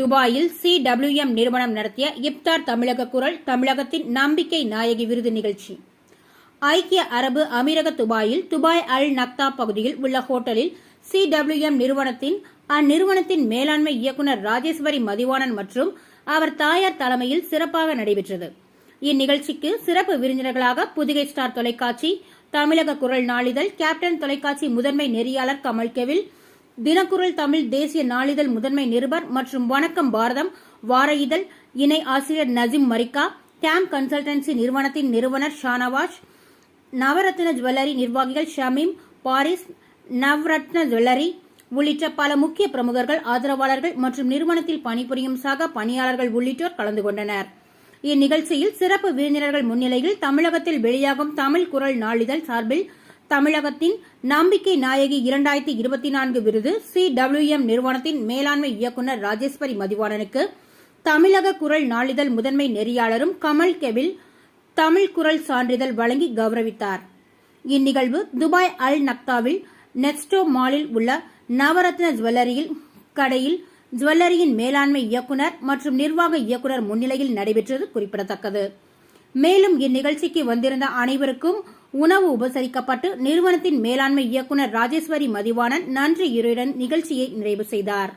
துபாயில் C M நிறுவனம் நடத்திய இப்தார் தமிழக குரல் தமிழகத்தின் நம்பிக்கை நாயகி விருது நிகழ்ச்சி. ஐக்கிய அரபு அமீரக துபாயில் துபாய் அல் நக்தா பகுதியில் உள்ள ஹோட்டலில் சி எம் நிறுவனத்தின் அந்நிறுவனத்தின் மேலாண்மை இயக்குநர் ராஜேஸ்வரி மதிவாணன் மற்றும் அவர் தாயார் தலைமையில் சிறப்பாக நடைபெற்றது. இந்நிகழ்ச்சிக்கு சிறப்பு விருந்தினர்களாக புதுகை ஸ்டார் தொலைக்காட்சி தமிழக குரல் நாளிதழ் கேப்டன் தொலைக்காட்சி முதன்மை நெறியாளர் கமல் கெவில் தினக்குரல் தமிழ் தேசிய நாளிதழ் முதன்மை நிருபர் மற்றும் வணக்கம் பாரதம் வார இதழ் இணை ஆசிரியர் நஜிம் மரிக்கா டேம் கன்சல்டன்சி நிறுவனத்தின் நிறுவனர் ஷானவாஸ் நவரத்ன ஜுவல்லரி நிர்வாகிகள் ஷமீம் பாரிஸ் நவரத்ன ஜுவல்லரி உள்ளிட்ட பல முக்கிய பிரமுகர்கள் ஆதரவாளர்கள் மற்றும் நிறுவனத்தில் பணிபுரியும் சக பணியாளர்கள் உள்ளிட்டோர் கலந்து கொண்டனர். இந்நிகழ்ச்சியில் சிறப்பு விருந்தினர்கள் முன்னிலையில் தமிழகத்தில் வெளியாகும் தமிழ் குரல் நாளிதழ் சார்பில் தமிழகத்தின் நம்பிக்கை நாயகி இரண்டாயிரத்தி இருபத்தி நான்கு விருது சி எம் நிறுவனத்தின் மேலாண்மை இயக்குநர் ராஜேஸ்வரி மதிவாணனுக்கு தமிழக குரல் நாளிதழ் முதன்மை நெறியாளரும் கமல் கெவில் தமிழ் குரல் சான்றிதழ் வழங்கி கௌரவித்தார். இந்நிகழ்வு துபாய் அல் நக்தாவில் நெக்ஸ்டோ மாலில் உள்ள நவரத்ன ஜுவல்லரியில் கடையில் ஜுவல்லரியின் மேலாண்மை இயக்குநர் மற்றும் நிர்வாக இயக்குநர் முன்னிலையில் நடைபெற்றது குறிப்பிடத்தக்கது. மேலும் இந்நிகழ்ச்சிக்கு வந்திருந்த அனைவருக்கும் உணவு உபசரிக்கப்பட்டு நிறுவனத்தின் மேலாண்மை இயக்குநர் ராஜேஸ்வரி மதிவாணன் நன்றியுரையுடன் நிகழ்ச்சியை நிறைவு செய்தார்.